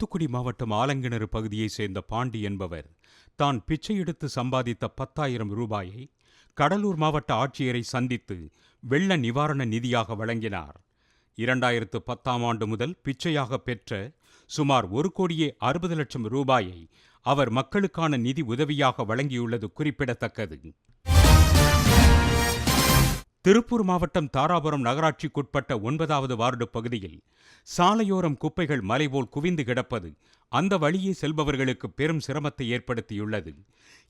தூத்துக்குடி மாவட்டம் ஆலங்கிணறு பகுதியைச் சேர்ந்த பாண்டி என்பவர் தான் பிச்சை எடுத்து சம்பாதித்த பத்தாயிரம் ரூபாயை கடலூர் மாவட்ட ஆட்சியரை சந்தித்து வெள்ள நிவாரண நிதியாக வழங்கினார். இரண்டாயிரத்து பத்தாம் ஆண்டு முதல் பிச்சையாக பெற்ற சுமார் ஒரு கோடியே அறுபது லட்சம் ரூபாயை அவர் மக்களுக்கான நிதி உதவியாக வழங்கியுள்ளது குறிப்பிடத்தக்கது. திருப்பூர் மாவட்டம் தாராபுரம் நகராட்சிக்குட்பட்ட ஒன்பதாவது வார்டு பகுதியில் சாலையோரம் குப்பைகள் மலைபோல் குவிந்து கிடப்பது அந்த வழியே செல்பவர்களுக்கு பெரும் சிரமத்தை ஏற்படுத்தியுள்ளது.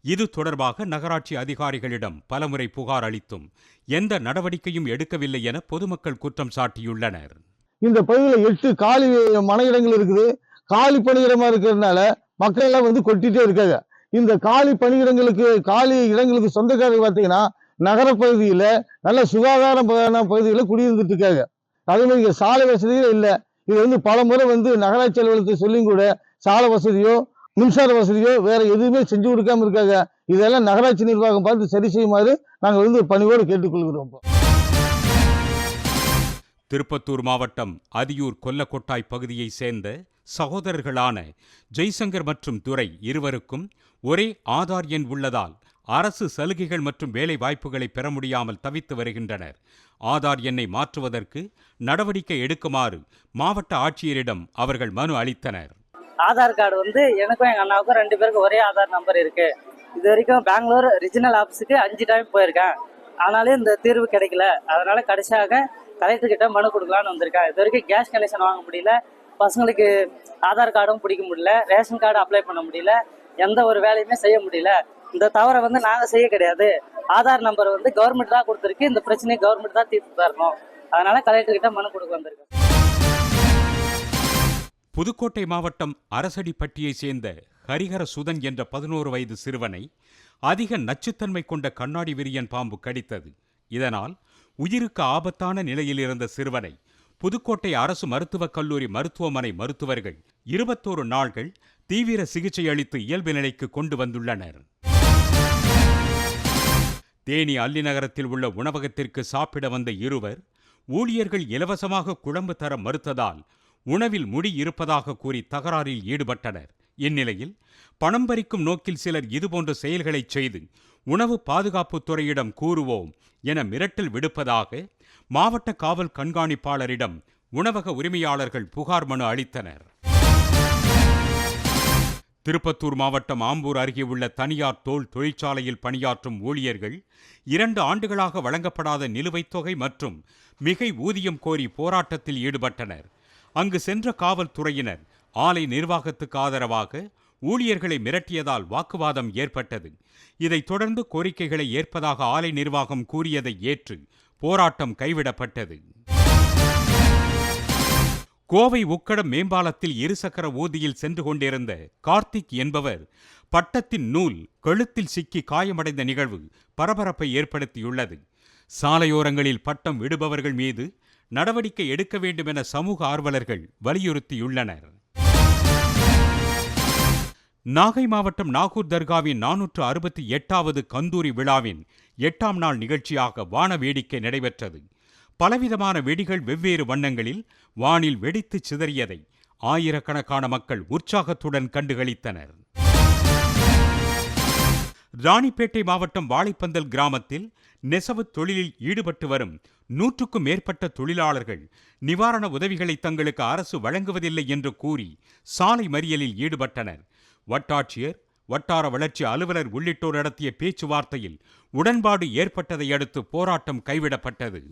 இது தொடர்பாக நகராட்சி அதிகாரிகளிடம் பலமுறை புகார் அளித்தும் எந்த நடவடிக்கையும் எடுக்கவில்லை என பொதுமக்கள் குற்றம் சாட்டியுள்ளனர். இந்த பகுதியில் எட்டு காலி மனையிடங்கள் இருக்குது. காலி பணியிடமா இருக்கிறதுனால மக்கள் எல்லாம் வந்து கொட்டிட்டே இருக்காங்க. இந்த காலி பணியிடங்களுக்கு காலி இடங்களுக்கு சொந்தக்காரர் பார்த்தீங்கன்னா நகரப்பகுதியில் நல்ல சுகாதாரம் பகுதியில் குடியிருந்துட்டு இருக்காங்க. அதே மாதிரி சாலை வசதிகள் இல்லை. இது வந்து பல முறை வந்து நகராட்சி அலுவலகத்தை சொல்லியும் கூட சாலை வசதியோ மின்சார வசதியோ வேற எதுவுமே செஞ்சு கொடுக்காம இருக்காங்க. இதெல்லாம் நகராட்சி நிர்வாகம் பார்த்து சரி செய்யுமாறு நாங்கள் வந்து பணிவோடு கேட்டுக்கொள்கிறோம் திருப்பத்தூர் மாவட்டம் அதியூர் கொல்லக்கொட்டாய் பகுதியைச் சேர்ந்த சகோதரர்களான ஜெய்சங்கர் மற்றும் துரை இருவருக்கும் ஒரே ஆதார் எண் உள்ளதால் அரசு சலுகைகள் மற்றும் வேலை வாய்ப்புகளை பெற முடியாமல் தவித்து வருகின்றனர். ஆதார் எண்ணை மாற்றுவதற்கு நடவடிக்கை எடுக்குமாறு மாவட்ட ஆட்சியரிடம் அவர்கள் மனு அளித்தனர். ஆதார் கார்டு வந்து எனக்கும் எங்கள் அண்ணாவுக்கும் ரெண்டு பேருக்கும் ஒரே ஆதார் நம்பர் இருக்கு. இது வரைக்கும் பெங்களூர் ரிஜினல் ஆஃபீஸுக்கு அஞ்சு டைம் போயிருக்கேன். ஆனாலும் இந்த தீர்வு கிடைக்கல. அதனால கடைசியாக கலெக்டர் கிட்ட மனு கொடுக்கலான்னு வந்திருக்கேன். இது வரைக்கும் கேஸ் கனெக்ஷன் வாங்க முடியல. பசங்களுக்கு ஆதார் கார்டும் பிடிக்க முடியல. ரேஷன் கார்டு அப்ளை பண்ண முடியல. எந்த ஒரு வேலையுமே செய்ய முடியல. இந்த தவறை வந்து நாங்கள் செய்ய கிடையாது. ஆதார் நம்பர் வந்து கவர்மெண்ட் தான் கொடுத்துருக்கு. இந்த பிரச்சனையை கவர்மெண்ட் தான் தீர்த்து தரணும். அதனால கலெக்டர்கிட்ட மனு கொடுக்க வந்திருக்கேன் புதுக்கோட்டை மாவட்டம் அரசடிப்பட்டியைச் சேர்ந்த ஹரிஹர சுதன் என்ற பதினோரு வயது சிறுவனை அதிக நச்சுத்தன்மை கொண்ட கண்ணாடி விரியன் பாம்பு கடித்தது. இதனால் உயிருக்கு ஆபத்தான நிலையில் இருந்த சிறுவனை புதுக்கோட்டை அரசு மருத்துவக் கல்லூரி மருத்துவமனை மருத்துவர்கள் இருபத்தோரு நாள்கள் தீவிர சிகிச்சை அளித்து இயல்பு நிலைக்கு கொண்டு வந்துள்ளனர். தேனி அல்லிநகரத்தில் உள்ள உணவகத்திற்கு சாப்பிட வந்த இருவர் ஊழியர்கள் இலவசமாக குழம்பு தர மறுத்ததால் உணவில் முடி இருப்பதாக கூறி தகராறில் ஈடுபட்டனர். இந்நிலையில் பணம் பறிக்கும் நோக்கில் சிலர் இதுபோன்ற செயல்களைச் செய்து உணவு பாதுகாப்புத் துறையிடம் கூறுவோம் என மிரட்டல் விடுப்பதாக மாவட்ட காவல் கண்காணிப்பாளரிடம் உணவக உரிமையாளர்கள் புகார் மனு அளித்தனர். திருப்பத்தூர் மாவட்டம் ஆம்பூர் அருகே உள்ள தனியார் தோல் தொழிற்சாலையில் பணியாற்றும் ஊழியர்கள் இரண்டு ஆண்டுகளாக வழங்கப்படாத நிலுவைத் தொகை மற்றும் மிகை ஊதியம் கோரி போராட்டத்தில் ஈடுபட்டனர். அங்கு சென்ற காவல்துறையினர் ஆலை நிர்வாகத்துக்கு ஆதரவாக ஊழியர்களை மிரட்டியதால் வாக்குவாதம் ஏற்பட்டது. இதைத் தொடர்ந்து கோரிக்கைகளை ஏற்பதாக ஆலை நிர்வாகம் கூறியதை ஏற்று போராட்டம் கைவிடப்பட்டது. கோவை உக்கடம் மேம்பாலத்தில் இருசக்கர ஊதியில் சென்று கொண்டிருந்த கார்த்திக் என்பவர் பட்டத்தின் நூல் கழுத்தில் சிக்கி காயமடைந்த நிகழ்வு பரபரப்பை ஏற்படுத்தியுள்ளது. சாலையோரங்களில் பட்டம் விடுபவர்கள் மீது நடவடிக்கை எடுக்க வேண்டும் என சமூக ஆர்வலர்கள் வலியுறுத்தியுள்ளனர். நாகை மாவட்டம் நாகூர் தர்காவின் நானூற்று அறுபத்தி எட்டாவது கந்தூரி விழாவின் எட்டாம் நாள் நிகழ்ச்சியாக வான வேடிக்கை நடைபெற்றது. பலவிதமான வெடிகள் வெவ்வேறு வண்ணங்களில் வானில் வெடித்து சிதறியதை ஆயிரக்கணக்கான மக்கள் உற்சாகத்துடன் கண்டுகளித்தனர். ராணிப்பேட்டை மாவட்டம் வாழைப்பந்தல் கிராமத்தில் நெசவு தொழிலில் ஈடுபட்டு வரும் நூற்றுக்கும் மேற்பட்ட தொழிலாளர்கள் நிவாரண உதவிகளை தங்களுக்கு அரசு வழங்குவதில்லை என்று கூறி சாலை மறியலில் ஈடுபட்டனர். வட்டாட்சியர் வட்டார வளர்ச்சி அலுவலர் உள்ளிட்டோர் நடத்திய பேச்சுவார்த்தையில் உடன்பாடு ஏற்பட்டதை அடுத்து போராட்டம் கைவிடப்பட்டது.